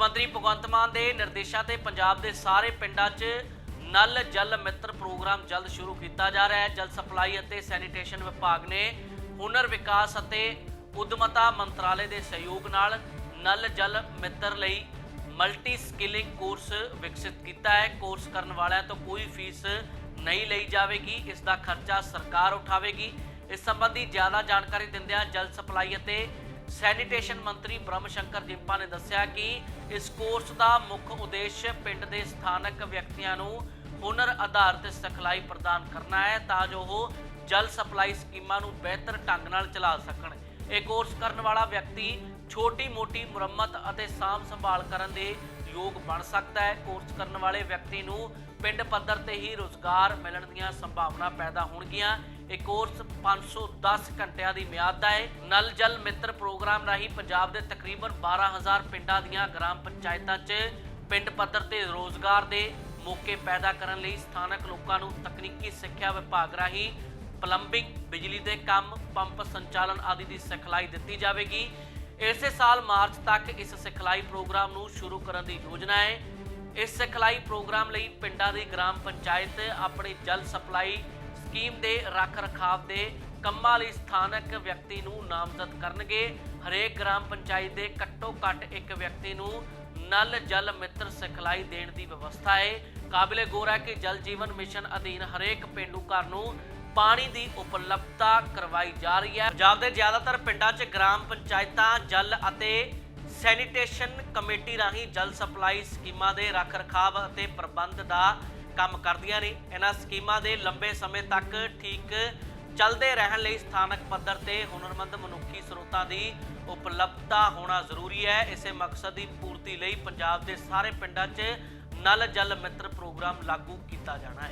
ਮੰਤਰੀ ਭਗਵੰਤ ਮਾਨ ਦੇ ਨਿਰਦੇਸ਼ਾਂ ਤੇ ਪੰਜਾਬ ਦੇ ਸਾਰੇ ਪਿੰਡਾਂ 'ਚ ਨਲ ਜਲ ਮਿੱਤਰ ਪ੍ਰੋਗਰਾਮ ਜਲਦ ਸ਼ੁਰੂ ਕੀਤਾ ਜਾ ਰਿਹਾ ਹੈ। ਜਲ ਸਪਲਾਈ ਅਤੇ ਸੈਨੀਟੇਸ਼ਨ ਵਿਭਾਗ ਨੇ ਹੁਨਰ ਵਿਕਾਸ ਅਤੇ ਉਦਮਤਾ ਮੰਤਰਾਲੇ ਦੇ ਸਹਿਯੋਗ ਨਾਲ ਨਲ ਜਲ ਮਿੱਤਰ ਲਈ ਮਲਟੀ ਸਕਿਲਿੰਗ ਕੋਰਸ ਵਿਕਸਿਤ ਕੀਤਾ ਹੈ। ਕੋਰਸ ਕਰਨ ਵਾਲਿਆਂ ਤੋਂ ਕੋਈ ਫੀਸ ਨਹੀਂ ਲਈ ਜਾਵੇਗੀ। ਇਸ ਦਾ ਖਰਚਾ ਸਰਕਾਰ ਉਠਾਵੇਗੀ। ਇਸ ਸੰਬੰਧੀ ਜ਼ਿਆਦਾ ਜਾਣਕਾਰੀ ਦਿੰਦਿਆਂ ਜਲ ਸਪਲਾਈ ਅਤੇ ਸੈਨੀਟੇਸ਼ਨ ਮੰਤਰੀ ਬ੍ਰਹਮ ਸ਼ੰਕਰ ਜਿੰਪਾ ਨੇ ਦੱਸਿਆ ਕਿ ਇਸ ਕੋਰਸ ਦਾ ਮੁੱਖ ਉਦੇਸ਼ ਪਿੰਡ ਦੇ ਸਥਾਨਕ ਵਿਅਕਤੀਆਂ ਨੂੰ ਹੁਨਰ ਆਧਾਰਿਤ ਸਿਖਲਾਈ ਪ੍ਰਦਾਨ ਕਰਨਾ ਹੈ ਤਾਂ ਜੋ ਉਹ ਜਲ ਸਪਲਾਈ ਸਕੀਮਾਂ ਨੂੰ ਬਿਹਤਰ ਢੰਗ ਨਾਲ ਚਲਾ ਸਕਣ। ਇਹ ਕੋਰਸ ਕਰਨ ਵਾਲਾ ਵਿਅਕਤੀ ਛੋਟੀ-ਮੋਟੀ ਮੁਰੰਮਤ ਅਤੇ ਸਾਂਭ ਸੰਭਾਲ ਕਰਨ ਦੇ ਯੋਗ ਬਣ ਸਕਦਾ ਹੈ। ਕੋਰਸ ਕਰਨ ਵਾਲੇ ਵਿਅਕਤੀ ਨੂੰ ਪਿੰਡ ਪੱਧਰ ਤੇ ਹੀ ਰੋਜ਼ਗਾਰ ਮਿਲਣ ਦੀਆਂ ਸੰਭਾਵਨਾ ਪੈਦਾ ਹੋਣਗੀਆਂ। ਇਹ ਕੋਰਸ 510 ਘੰਟਿਆਂ ਦੀ ਮਿਆਦ ਦਾ ਹੈ। ਨਲ ਜਲ ਮਿੱਤਰ ਪ੍ਰੋਗਰਾਮ ਰਾਹੀਂ ਪੰਜਾਬ ਦੇ ਤਕਰੀਬਨ 12000 ਪਿੰਡਾਂ ਦੀਆਂ ਗ੍ਰਾਮ ਪੰਚਾਇਤਾਂ 'ਚ ਪਿੰਡ ਪੱਧਰ ਤੇ ਰੋਜ਼ਗਾਰ ਦੇ ਮੌਕੇ ਪੈਦਾ ਕਰਨ ਲਈ ਸਥਾਨਕ ਲੋਕਾਂ ਨੂੰ ਤਕਨੀਕੀ ਸਿੱਖਿਆ ਵਿਭਾਗ ਰਾਹੀਂ ਪਲੰਬਿੰਗ ਬਿਜਲੀ ਦੇ ਕੰਮ, ਪੰਪ ਸੰਚਾਲਨ ਆਦਿ ਦੀ ਸਿਖਲਾਈ ਦਿੱਤੀ ਜਾਵੇਗੀ। ਇਸੇ ਸਾਲ ਮਾਰਚ ਤੱਕ ਇਸ ਸਿਖਲਾਈ ਪ੍ਰੋਗਰਾਮ ਨੂੰ ਸ਼ੁਰੂ ਕਰਨ ਦੀ ਯੋਜਨਾ ਹੈ। ਇਸ ਸਿਖਲਾਈ ਪ੍ਰੋਗਰਾਮ ਲਈ ਪਿੰਡਾਂ ਦੀ ਗ੍ਰਾਮ ਪੰਚਾਇਤ ਆਪਣੇ ਜਲ ਸਪਲਾਈ ਸਕੀਮ ਦੇ ਰੱਖ ਰਖਾਵ ਦੇ ਕੰਮਾਂ ਲਈ ਸਥਾਨਕ ਵਿਅਕਤੀ ਨੂੰ ਨਾਮਜ਼ਦ ਕਰਨਗੇ। ਹਰੇਕ ਗ੍ਰਾਮ ਪੰਚਾਇਤ ਦੇ ਘੱਟੋ ਘੱਟ ਇੱਕ ਵਿਅਕਤੀ ਨੂੰ ਨਲ ਜਲ ਮਿੱਤਰ ਸਿਖਲਾਈ ਦੇਣ ਦੀ ਵਿਵਸਥਾ ਹੈ ਕਾਬਿਲੇ ਗੌਰ ਹੈ ਕਿ ਜਲ ਜੀਵਨ ਮਿਸ਼ਨ ਅਧੀਨ ਹਰੇਕ ਪਿੰਡੂ ਘਰ ਨੂੰ ਪਾਣੀ ਦੀ ਉਪਲਬਧਤਾ ਕਰਵਾਈ ਜਾ ਰਹੀ ਹੈ। ਪੰਜਾਬ ਦੇ ਜ਼ਿਆਦਾਤਰ ਪਿੰਡਾਂ 'ਚ ਗ੍ਰਾਮ ਪੰਚਾਇਤਾਂ, ਜਲ ਅਤੇ ਸੈਨੀਟੇਸ਼ਨ ਕਮੇਟੀ ਰਾਹੀਂ ਜਲ ਸਪਲਾਈ ਸਕੀਮਾਂ ਦੇ ਰੱਖ ਰਖਾਵ ਅਤੇ ਪ੍ਰਬੰਧ ਦਾ ਕੰਮ ਕਰਦੀਆਂ ਨੇ। ਇਹਨਾਂ ਸਕੀਮਾਂ ਦੇ ਲੰਬੇ ਸਮੇਂ ਤੱਕ ਠੀਕ ਚੱਲਦੇ ਰਹਿਣ ਲਈ ਸਥਾਨਕ ਪੱਧਰ ਤੇ ਹੁਨਰਮੰਦ ਮਨੁੱਖੀ ਸਰੋਤਾਂ ਦੀ ਉਪਲਬਧਤਾ ਹੋਣਾ ਜ਼ਰੂਰੀ ਹੈ। ਇਸੇ ਮਕਸਦ ਦੀ ਪੂਰਤੀ ਲਈ ਪੰਜਾਬ ਦੇ ਸਾਰੇ ਪਿੰਡਾਂ 'ਚ ਨਲ ਜਲ ਮਿੱਤਰ ਪ੍ਰੋਗਰਾਮ ਲਾਗੂ ਕੀਤਾ ਜਾਣਾ ਹੈ।